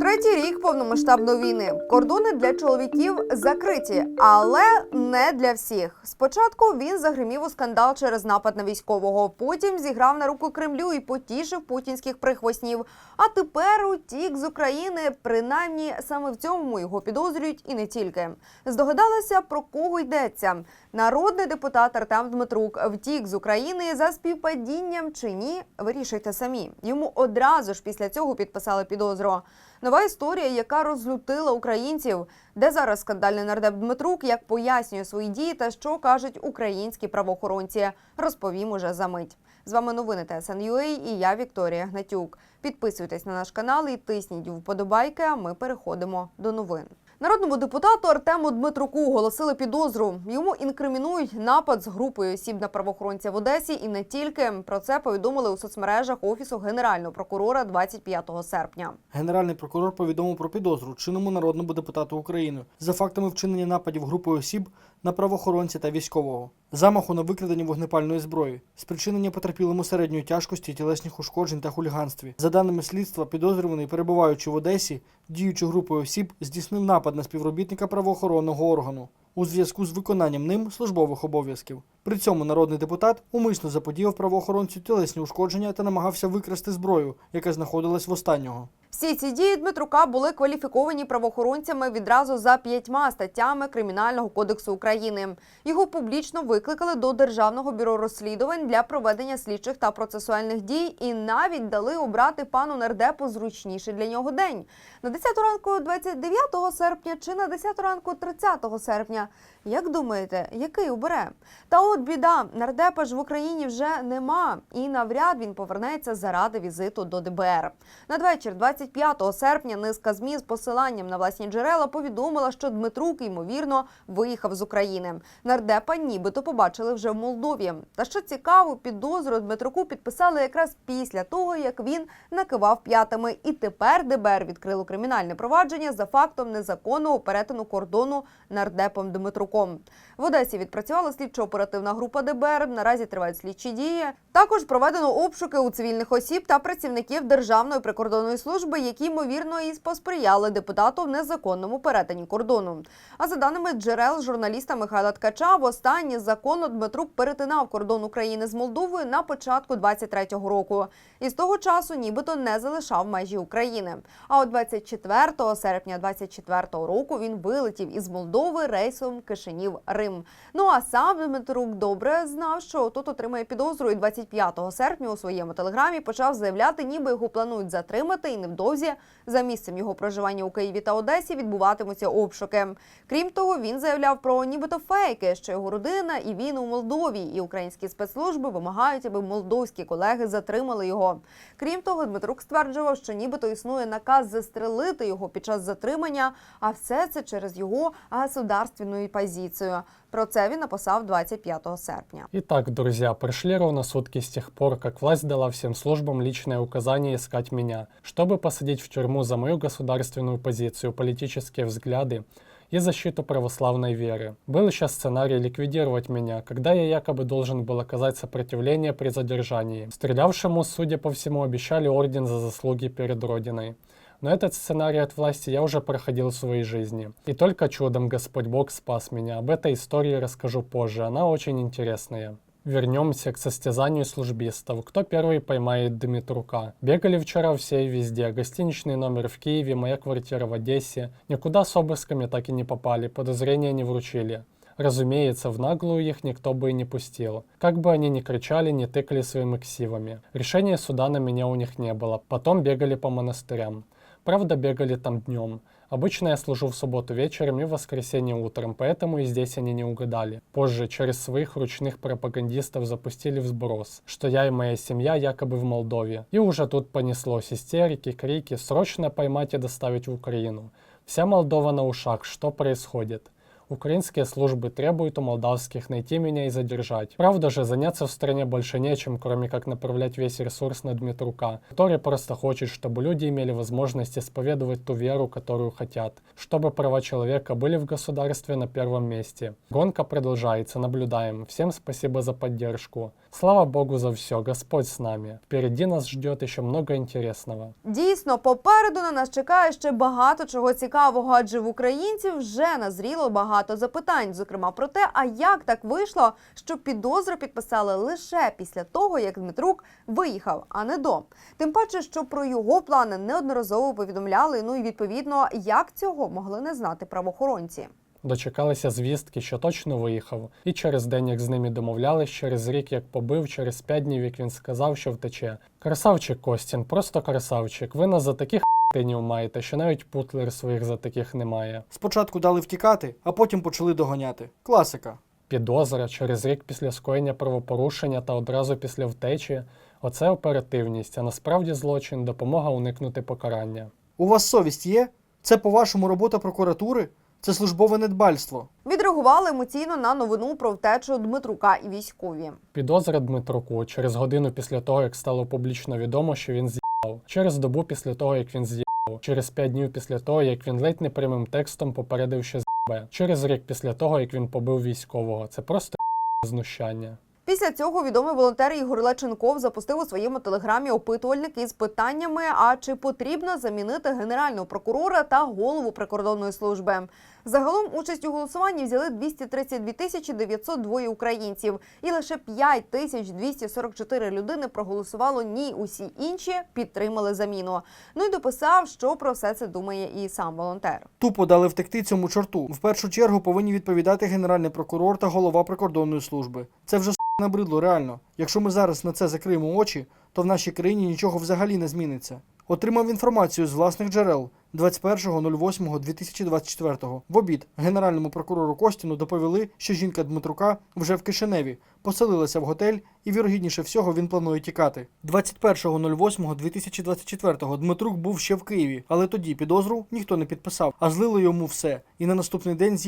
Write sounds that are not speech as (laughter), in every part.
Третій рік повномасштабної війни. Кордони для чоловіків закриті, але не для всіх. Спочатку він загримів у скандал через напад на військового. Потім зіграв на руку Кремлю і потішив путінських прихвостнів. А тепер утік з України. Принаймні саме в цьому його підозрюють і не тільки. Здогадалися про кого йдеться. Народний депутат Артем Дмитрук втік з України за співпадінням чи ні, вирішуйте самі. Йому одразу ж після цього підписали підозру. Нова історія, яка розлютила українців. Де зараз скандальний нардеп Дмитрук, як пояснює свої дії та що кажуть українські правоохоронці, розповім уже за мить. З вами новини ТСНЮА і я Вікторія Гнатюк. Підписуйтесь на наш канал і тисніть вподобайки. А ми переходимо до новин. Народному депутату Артему Дмитруку оголосили підозру. Йому інкримінують напад з групою осіб на правоохоронця в Одесі, і не тільки про це повідомили у соцмережах офісу генерального прокурора 25 серпня. Генеральний прокурор повідомив про підозру чинному народному депутату України за фактами вчинення нападів групою осіб на правоохоронця та військового, замаху на викрадення вогнепальної зброї, спричинення потерпілому середньої тяжкості тілесних ушкоджень та хуліганстві. За даними слідства, підозрюваний, перебуваючи в Одесі, діючи групою осіб, здійснив напад на співробітника правоохоронного органу у зв'язку з виконанням ним службових обов'язків. При цьому народний депутат умисно заподіяв правоохоронцю тілесні ушкодження та намагався викрасти зброю, яка знаходилась в останнього. Всі ці дії Дмитрука були кваліфіковані правоохоронцями відразу за п'ятьма статтями Кримінального кодексу України. Його публічно викликали до Державного бюро розслідувань для проведення слідчих та процесуальних дій і навіть дали обрати пану нардепу зручніший для нього день на 10 ранку 29 серпня чи на 10 ранку 30 серпня. Як думаєте, який обере? Та от біда, нардепа ж в Україні вже нема, і навряд він повернеться заради візиту до ДБР. Надвечір 25 серпня низка ЗМІ з посиланням на власні джерела повідомила, що Дмитрук, ймовірно, виїхав з України. Нардепа нібито побачили вже в Молдові. Та що цікаво, підозру Дмитруку підписали якраз після того, як він накивав п'ятами. І тепер ДБР відкрило кримінальне провадження за фактом незаконного перетину кордону нардепом Дмитруком. В Одесі відпрацювала слідчо-оперативна група ДБР. Наразі тривають слідчі дії. Також проведено обшуки у цивільних осіб та працівників Державної прикордонної служби, які ймовірно і посприяли депутату в незаконному перетині кордону. А за даними джерел журналіста Михайла Ткача, востаннє законно Дмитрук перетинав кордон України з Молдовою на початку 23-го року. І з того часу нібито не залишав межі України. А от 24 серпня 24-го року він вилетів із Молдови рейсом Кишинів Рим. Ну а сам Дмитрук добре знав, що тут отримає підозру, і 25 серпня у своєму телеграмі почав заявляти, ніби його планують затримати, і невдовзі за місцем його проживання у Києві та Одесі відбуватимуться обшуки. Крім того, він заявляв про нібито фейки, що його родина і він у Молдові, і українські спецслужби вимагають, аби молдовські колеги затримали його. Крім того, Дмитрук стверджував, що нібито існує наказ застрелити його під час затримання, а все це через його государственну позицію. Про це він написав 25 серпня. Итак, друзья, прошли ровно сутки с тех пор, как власть дала всем службам личное указание искать меня, чтобы посадить в тюрьму за мою государственную позицию, политические взгляды и защиту православной веры. Был еще сценарий ликвидировать меня, когда я якобы должен был оказать сопротивление при задержании. Стрелявшему, судя по всему, обещали орден за заслуги перед Родиной. Но этот сценарий от власти я уже проходил в своей жизни. И только чудом Господь Бог спас меня. Об этой истории расскажу позже, она очень интересная. Вернемся к состязанию службистов. Кто первый поймает Дмитрука? Бегали вчера все и везде. Гостиничный номер в Киеве, моя квартира в Одессе. Никуда с обысками так и не попали, подозрения не вручили. Разумеется, в наглую их никто бы и не пустил. Как бы они ни кричали, не тыкали своими ксивами. Решения суда на меня у них не было. Потом бегали по монастырям. Правда, бегали там днем. Обычно я служу в субботу вечером и в воскресенье утром, поэтому и здесь они не угадали. Позже через своих ручных пропагандистов запустили взброс, что я и моя семья якобы в Молдове. И уже тут понеслось истерики, крики, срочно поймать и доставить в Украину. Вся Молдова на ушах, что происходит? Украинские службы требуют у молдавских найти меня и задержать. Правда же, заняться в стране больше нечем, кроме как направлять весь ресурс на Дмитрука, который просто хочет, чтобы люди имели возможность исповедовать ту веру, которую хотят, чтобы права человека были в государстве на первом месте. Гонка продолжается, наблюдаем. Всем спасибо за поддержку. Слава Богу за все, Господь с нами. Впереди нас ждет еще много интересного. Дійсно, попереду на нас чекає ще багато чого цікавого, адже в українців вже назріло багато запитань, зокрема про те, а як так вийшло, що підозру підписали лише після того, як Дмитрук виїхав, а не до. Тим паче, що про його плани неодноразово повідомляли. Ну і відповідно, як цього могли не знати правоохоронці. Дочекалися звістки, що точно виїхав, і через день, як з ними домовлялись, через рік, як побив, через п'ять днів, як він сказав, що втече. Красавчик Костін, просто красавчик. Ви нас за таких тинів маєте, що навіть путлер своїх за таких немає. Спочатку дали втікати, а потім почали доганяти. Класика. Підозра через рік після скоєння правопорушення та одразу після втечі. Оце оперативність, а насправді злочин допомога уникнути покарання. У вас совість є? Це, по-вашому, робота прокуратури? Це службове недбальство. Відреагували емоційно на новину про втечу Дмитрука і військові. Підозра Дмитруку через годину після того, як стало публічно відомо, що він з'їбав, через добу після того, як він з'їбав, через п'ять днів після того, як він ледь не прямим текстом попередив, що з'їбе, через рік після того, як він побив військового. Це просто (laughs) знущання. Після цього відомий волонтер Ігор Леченков запустив у своєму телеграмі опитувальник із питаннями: а чи потрібно замінити генерального прокурора та голову прикордонної служби? Загалом участь у голосуванні взяли 232 тисячі 902 українців, і лише 5 тисяч 244 людини проголосувало ні. Усі інші підтримали заміну. Ну і дописав, що про все це думає і сам волонтер. Тупо дали втекти цьому чорту. В першу чергу повинні відповідати генеральний прокурор та голова прикордонної служби. Це вже набридло реально. Якщо ми зараз на це закриємо очі, то в нашій країні нічого взагалі не зміниться. Отримав інформацію з власних джерел 21.08.2024. В обід генеральному прокурору Костіну доповіли, що жінка Дмитрука вже в Кишиневі, поселилася в готель і, вірогідніше всього, він планує тікати. 21.08.2024 Дмитрук був ще в Києві, але тоді підозру ніхто не підписав, а злили йому все. І на наступний день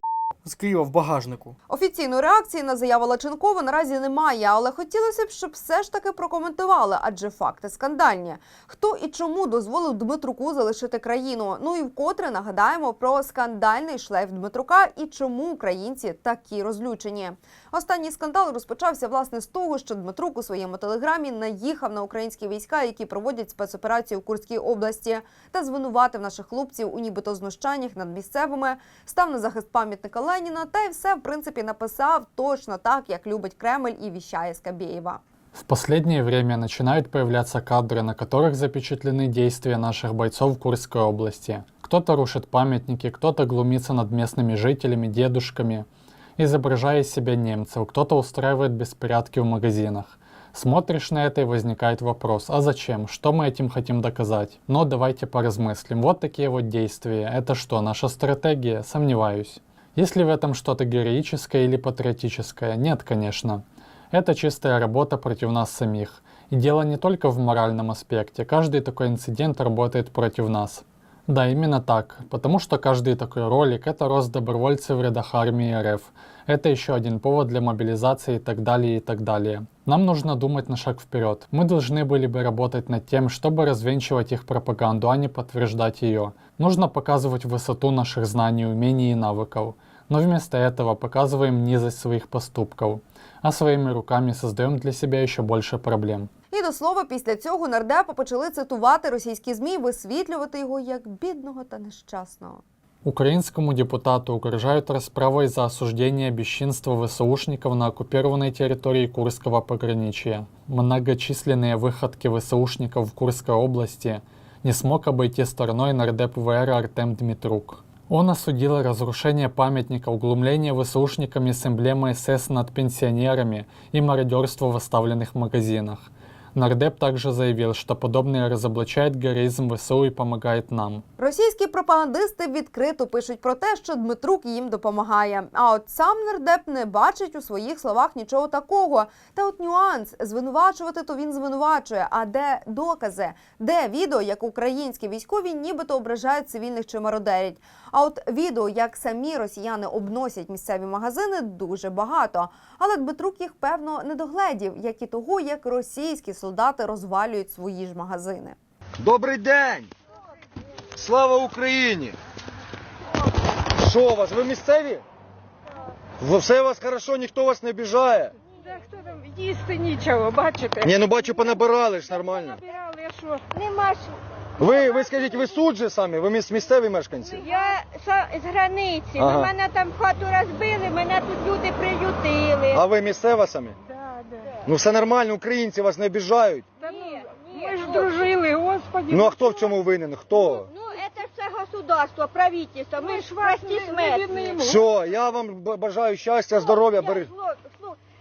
з Києва в багажнику. Офіційної реакції на заяву Лаченкова наразі немає, але хотілося б, щоб все ж таки прокоментували, адже факти скандальні. Хто і чому дозволив Дмитруку залишити країну? Ну і вкотре нагадаємо про скандальний шлейф Дмитрука і чому українці такі розлючені. Останній скандал розпочався власне з того, що Дмитрук у своєму телеграмі наїхав на українські війська, які проводять спецоперацію в Курській області, та звинуватив наших хлопців у нібито знущаннях над місцевими, став на захист пам'ятника Леніна та й все в принципі написав точно так, як любить Кремль і віщає Скабєєва. В последнее время начинают появляться кадры, на которых запечатлены действия наших бойцов в Курской области. Кто-то рушит памятники, кто-то глумится над местными жителями, дедушками, изображая из себя немцев, кто-то устраивает беспорядки в магазинах. Смотришь на это и возникает вопрос, а зачем? Что мы этим хотим доказать? Но давайте поразмыслим. Вот такие вот действия. Это что, наша стратегия? Сомневаюсь. Есть ли в этом что-то героическое или патриотическое? Нет, конечно. Это чистая работа против нас самих. И дело не только в моральном аспекте. Каждый такой инцидент работает против нас. Да, именно так. Потому что каждый такой ролик – это рост добровольцев в рядах армии РФ. Это еще один повод для мобилизации и так далее, и так далее. Нам нужно думать на шаг вперед. Мы должны были бы работать над тем, чтобы развенчивать их пропаганду, а не подтверждать ее. Нужно показывать высоту наших знаний, умений и навыков. Но вместо этого показываем низость своих поступков, а своими руками создаем для себя еще больше проблем. І до слова, після цього нардепи почали цитувати російські змі, висвітлювати його як бідного та нещасного. Украинскому депутату угрожают расправой за осуждение бесчинства ВСУшников на оккупированной территории Курского пограничья. Многочисленные выходки ВСУшников в Курской области не смог обойти стороной нардеп ВР Артем Дмитрук. Он осудил разрушение памятника, углумление ВСУшниками с эмблемой СС над пенсионерами и мародерство в оставленных магазинах. Нардеп также заявил, что подобное разоблачает героизм ВСУ и помогает нам. Російські пропагандисти відкрито пишуть про те, що Дмитрук їм допомагає. А от сам нардеп не бачить у своїх словах нічого такого. Та от нюанс звинувачувати, то він звинувачує. А де докази? Де відео, як українські військові нібито ображають цивільних чи мародерять? А от відео, як самі росіяни обносять місцеві магазини, дуже багато. Але Дмитрук їх певно не догледів, як і того, як російські солдати розвалюють свої ж магазини. Добрий день! Слава Україні! Що у вас? Ви місцеві? Ви- Все у вас хорошо, ніхто вас не обіжає? Та хто там їсти нічого, бачите? Ні, ну бачу, понабирали ж нормально. Набирали, а що? Нема що. Ви, ви скажіть, ви суджі самі? Ви міс- місцеві мешканці? Я са- з границі. Ага. У мене там хату розбили, мене тут люди приютили. А ви місцева самі? Да, да. Ну все нормально, українці вас не обіжають. Та ну, ми ж дружили, господи. Ну а хто в цьому винен? Хто? Ну, це ж все государство, правительство. Ми ж прості смертні. Все, я вам б- бажаю щастя, здоров'я. Я, Бери.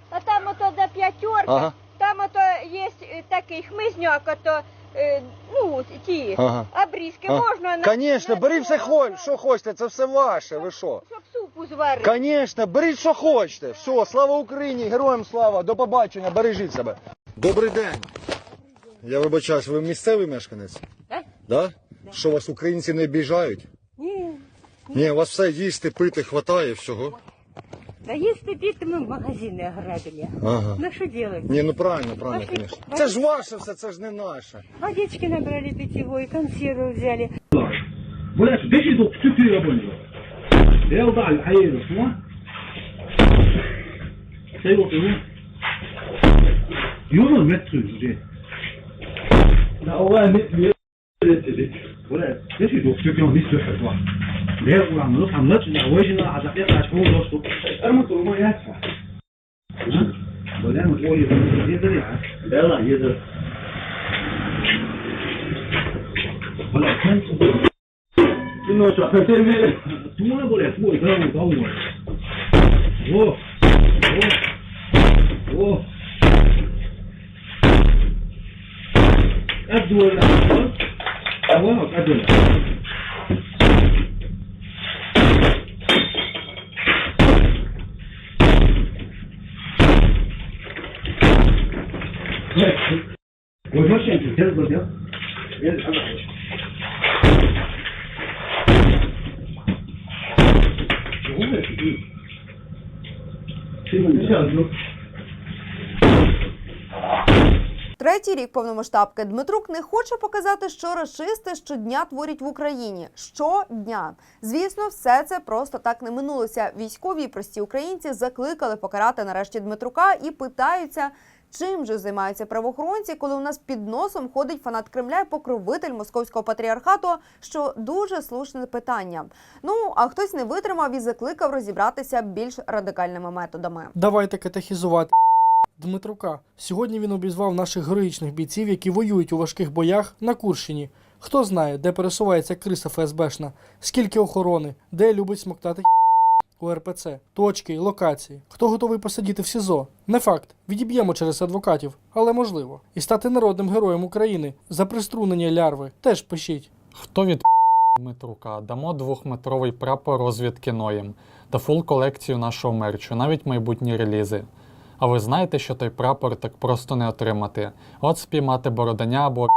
А там ото до п'ятерка, Ага. там ото є е, такий хмизняк, ото, е, ну, ті, Ага. обрізки А. можна на... Конечно, на бери все цьому, хо- що хочете, це все ваше, ви що? Щоб супу зварити. Конечно, беріть, що хочете. Все, слава Україні, героям слава, до побачення, бережіть себе. Добрий день. Я вибачаюсь, ви місцевий мешканець? Так. Да? Що вас українці не обіжають? Ні. Ні, у вас все їсти, пити, хватає всього. Да если бить, мы магазины ограбили. Ага. Ну что делать? Не, ну правильно, правильно, Пошли. конечно. Це ж ваше все, це ж не наше. Водички набрали питьевой, консервы взяли. Burası 530 lira boyunca. Yolda al hayır olsun. Şey bakıyorum. Yolun metre yüzü. Ne o var ne? Burası 530 lira bir sürü var. ليه وعم نروح عم نطلع وجهنا على الحقيقة هتحول راسه قامت وما يدفع ولا متقول يقدر يعرف يلا يقدر ولا كان شنو شفتين بيه تونا ولا فوق ده ودور أوه أوه أوه. قد ولا أوه قد ولا Третій рік повномасштабки Дмитрук не хоче показати, що рашисти щодня творять в Україні. Щодня. Звісно, все це просто так не минулося. Військові і прості українці закликали покарати нарешті Дмитрука і питаються. Чим же займаються правоохоронці, коли у нас під носом ходить фанат Кремля і покровитель московського патріархату? Що дуже слушне питання. Ну а хтось не витримав і закликав розібратися більш радикальними методами. Давайте катехізувати Дмитрука. Сьогодні він обізвав наших героїчних бійців, які воюють у важких боях на Курщині. Хто знає, де пересувається криса ФСБшна, скільки охорони, де любить смоктати у РПЦ, точки, локації. Хто готовий посидіти в СІЗО? Не факт. Відіб'ємо через адвокатів, але можливо. І стати народним героєм України за приструнення лярви. Теж пишіть. Хто від Дмитрука? Дамо двохметровий прапор розвідки Ноєм та фул колекцію нашого мерчу, навіть майбутні релізи. А ви знаєте, що той прапор так просто не отримати? От спіймати бородання або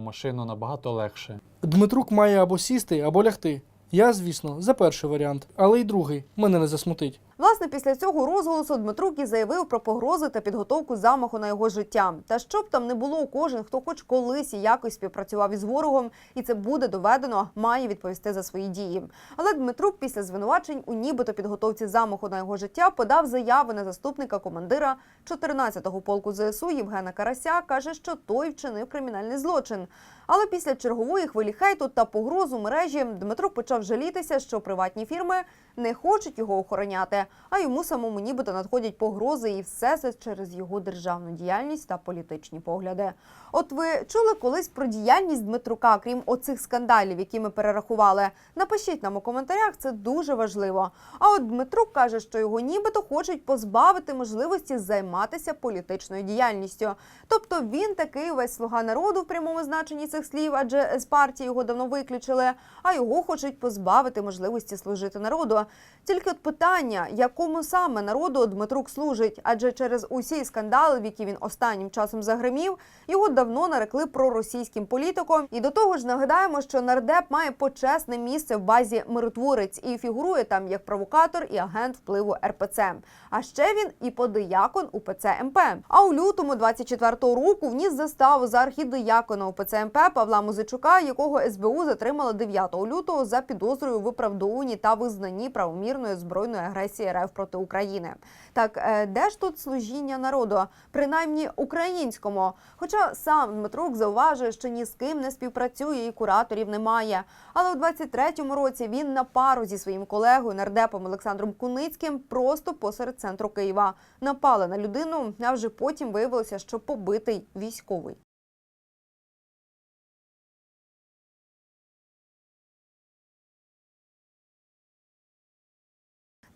машину набагато легше. Дмитрук має або сісти, або лягти. Я, звісно, за перший варіант, але й другий мене не засмутить. Власне, після цього розголосу Дмитрук і заявив про погрози та підготовку замаху на його життя. Та щоб там не було, кожен, хто хоч колись і якось співпрацював із ворогом, і це буде доведено, має відповісти за свої дії. Але Дмитрук після звинувачень у нібито підготовці замаху на його життя подав заяви на заступника командира 14-го полку ЗСУ Євгена Карася. каже, що той вчинив кримінальний злочин. Але після чергової хвилі хейту та погроз у мережі Дмитрук почав жалітися, що приватні фірми не хочуть його охороняти. А йому самому нібито надходять погрози, і все це через його державну діяльність та політичні погляди. От ви чули колись про діяльність Дмитрука, крім оцих скандалів, які ми перерахували? Напишіть нам у коментарях, це дуже важливо. А от Дмитрук каже, що його нібито хочуть позбавити можливості займатися політичною діяльністю. Тобто він такий весь слуга народу в прямому значенні цих слів, адже з партії його давно виключили, а його хочуть позбавити можливості служити народу. Тільки от питання, якому саме народу Дмитрук служить, адже через усі скандали, в які він останнім часом загримів, його давно нарекли проросійським політиком. І до того ж нагадаємо, що нардеп має почесне місце в базі миротворець і фігурує там як провокатор і агент впливу РПЦ. А ще він і подиякон УПЦ МП. А у лютому 24-го року вніс заставу за архідиякона УПЦ МП Павла Музичука, якого СБУ затримала 9 лютого за підозрою виправдовуванні та визнанні правомірної збройної агресії РФ проти України. Так е, де ж тут служіння народу, принаймні українському? Хоча сам Дмитрук зауважує, що ні з ким не співпрацює і кураторів немає. Але у 23-му році він на пару зі своїм колегою нардепом Олександром Куницьким просто посеред центру Києва напали на людину, а вже потім виявилося, що побитий військовий.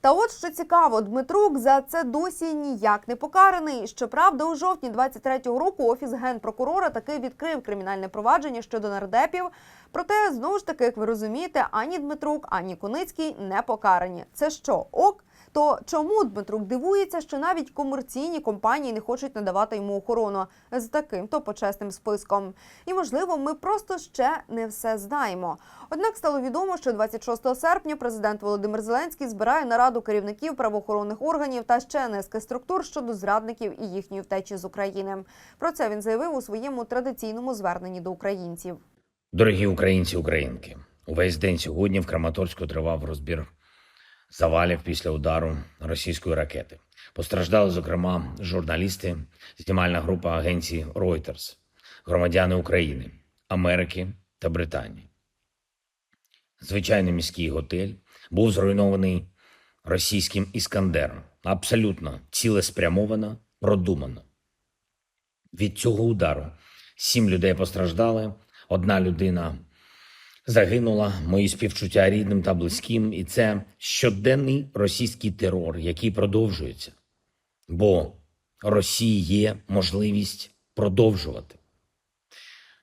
Та от що цікаво, Дмитрук за це досі ніяк не покараний. Щоправда, у жовтні 23-го року офіс генпрокурора таки відкрив кримінальне провадження щодо нардепів. Проте знову ж таки, як ви розумієте, ані Дмитрук, ані Куницький не покарані. Це що, ок? То чому Дмитрук дивується, що навіть комерційні компанії не хочуть надавати йому охорону з таким то почесним списком? І можливо, ми просто ще не все знаємо. Однак стало відомо, що 26 серпня президент Володимир Зеленський збирає нараду керівників правоохоронних органів та ще низки структур щодо зрадників і їхньої втечі з України. Про це він заявив у своєму традиційному зверненні до українців. Дорогі українці, українки, увесь день сьогодні в Краматорську тривав розбір завалів після удару російської ракети. Постраждали, зокрема, журналісти, знімальна група агенції Reuters, громадяни України, Америки та Британії. Звичайний міський готель був зруйнований російським іскандером. Абсолютно цілеспрямовано, продумано. Від цього удару сім людей постраждали, одна людина загинула. Мої співчуття рідним та близьким, і це щоденний російський терор, який продовжується. Бо Росії є можливість продовжувати.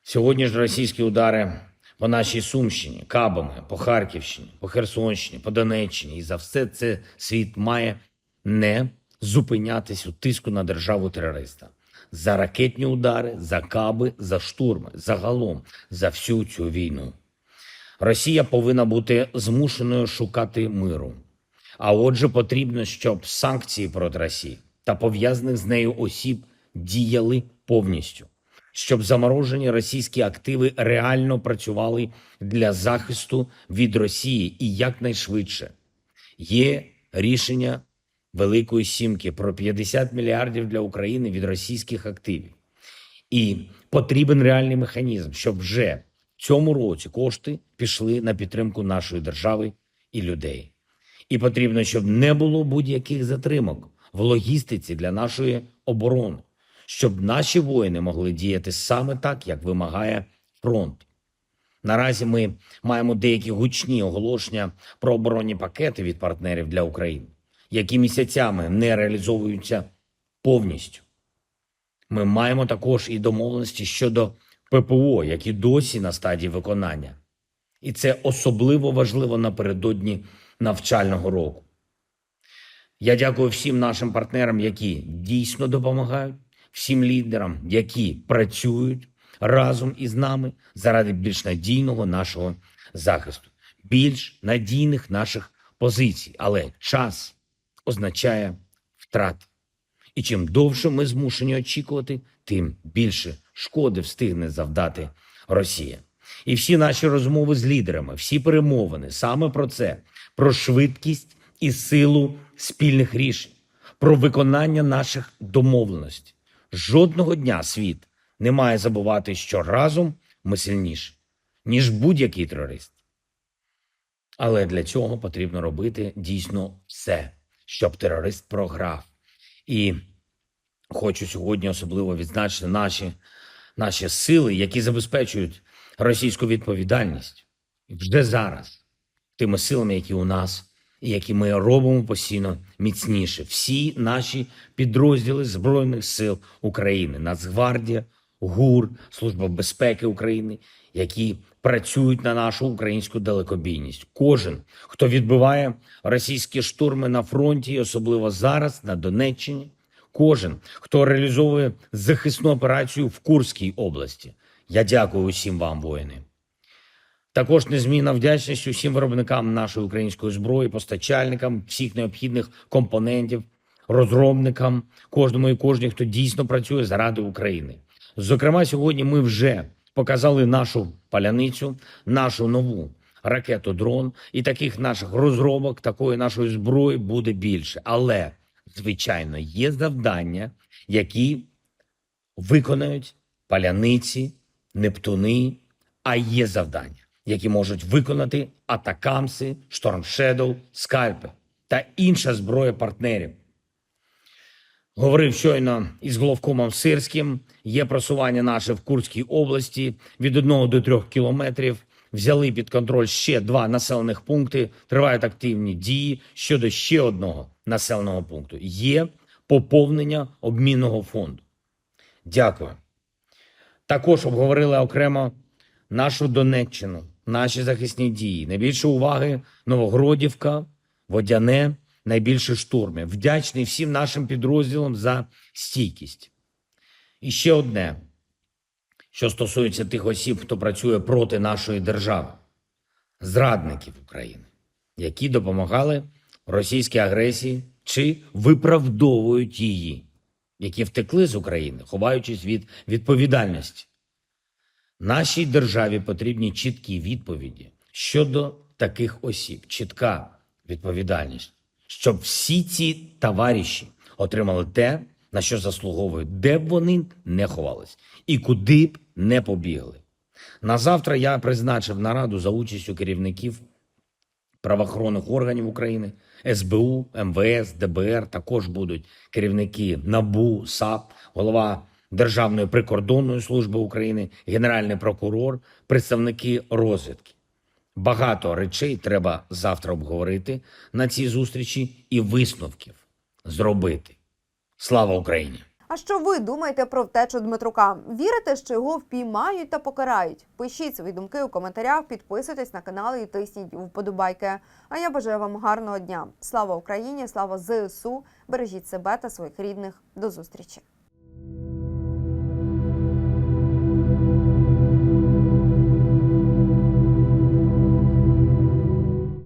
Сьогодні ж російські удари по нашій Сумщині, Кабами, по Харківщині, по Херсонщині, по Донеччині. І за все це світ має не зупинятись у тиску на державу терориста. За ракетні удари, за каби, за штурми, загалом за всю цю війну. Росія повинна бути змушеною шукати миру. А отже, потрібно, щоб санкції проти Росії та пов'язаних з нею осіб діяли повністю, щоб заморожені російські активи реально працювали для захисту від Росії і якнайшвидше. Є рішення Великої Сімки про 50 мільярдів для України від російських активів. І потрібен реальний механізм, щоб вже цьому році кошти пішли на підтримку нашої держави і людей. І потрібно, щоб не було будь-яких затримок в логістиці для нашої оборони, щоб наші воїни могли діяти саме так, як вимагає фронт. Наразі ми маємо деякі гучні оголошення про оборонні пакети від партнерів для України, які місяцями не реалізовуються повністю. Ми маємо також і домовленості щодо ППО, які досі на стадії виконання. І це особливо важливо напередодні навчального року. Я дякую всім нашим партнерам, які дійсно допомагають, всім лідерам, які працюють разом із нами заради більш надійного нашого захисту, більш надійних наших позицій. Але час означає втрати. І чим довше ми змушені очікувати, тим більше шкоди встигне завдати Росія. І всі наші розмови з лідерами, всі перемовини саме про це, про швидкість і силу спільних рішень, про виконання наших домовленостей. Жодного дня світ не має забувати, що разом ми сильніші, ніж будь-який терорист. Але для цього потрібно робити дійсно все, щоб терорист програв. І хочу сьогодні особливо відзначити наші, наші сили, які забезпечують російську відповідальність вже зараз, тими силами, які у нас, і які ми робимо постійно міцніше. Всі наші підрозділи Збройних сил України, Нацгвардія, ГУР, Служба безпеки України, які працюють на нашу українську далекобійність. Кожен, хто відбиває російські штурми на фронті, особливо зараз на Донеччині, кожен, хто реалізовує захисну операцію в Курській області. Я дякую усім вам, воїни. Також незмінна вдячність усім виробникам нашої української зброї, постачальникам всіх необхідних компонентів, розробникам, кожному і кожній, хто дійсно працює заради України. Зокрема, сьогодні ми вже показали нашу паляницю, нашу нову ракету дрон, і таких наших розробок, такої нашої зброї буде більше. Але, звичайно, є завдання, які виконають паляниці, нептуни, а є завдання, які можуть виконати атакамси, штормшедоу, скальпи та інша зброя партнерів. Говорив щойно із головкомом Сирським. Є просування наше в Курській області від 1 до 3 кілометрів. Взяли під контроль ще два населених пункти. Тривають активні дії щодо ще одного населеного пункту. Є поповнення обмінного фонду. Дякую. Також обговорили окремо нашу Донеччину, наші захисні дії. Найбільше уваги Новогродівка, Водяне, найбільше штурмів. Вдячний всім нашим підрозділам за стійкість. І ще одне, що стосується тих осіб, хто працює проти нашої держави, зрадників України, які допомагали російській агресії чи виправдовують її, які втекли з України, ховаючись від відповідальності. Нашій державі потрібні чіткі відповіді щодо таких осіб, чітка відповідальність, щоб всі ці товариші отримали те, на що заслуговують, де б вони не ховались і куди б не побігли. На завтра я призначив нараду за участю керівників правоохоронних органів України, СБУ, МВС, ДБР. Також будуть керівники НАБУ, САП, голова Державної прикордонної служби України, генеральний прокурор, представники розвідки. Багато речей треба завтра обговорити на цій зустрічі і висновків зробити. Слава Україні! А що ви думаєте про втечу Дмитрука? Вірите, що його впіймають та покарають? Пишіть свої думки у коментарях, підписуйтесь на канал і тисніть вподобайки. А я бажаю вам гарного дня. Слава Україні! Слава ЗСУ! Бережіть себе та своїх рідних. До зустрічі!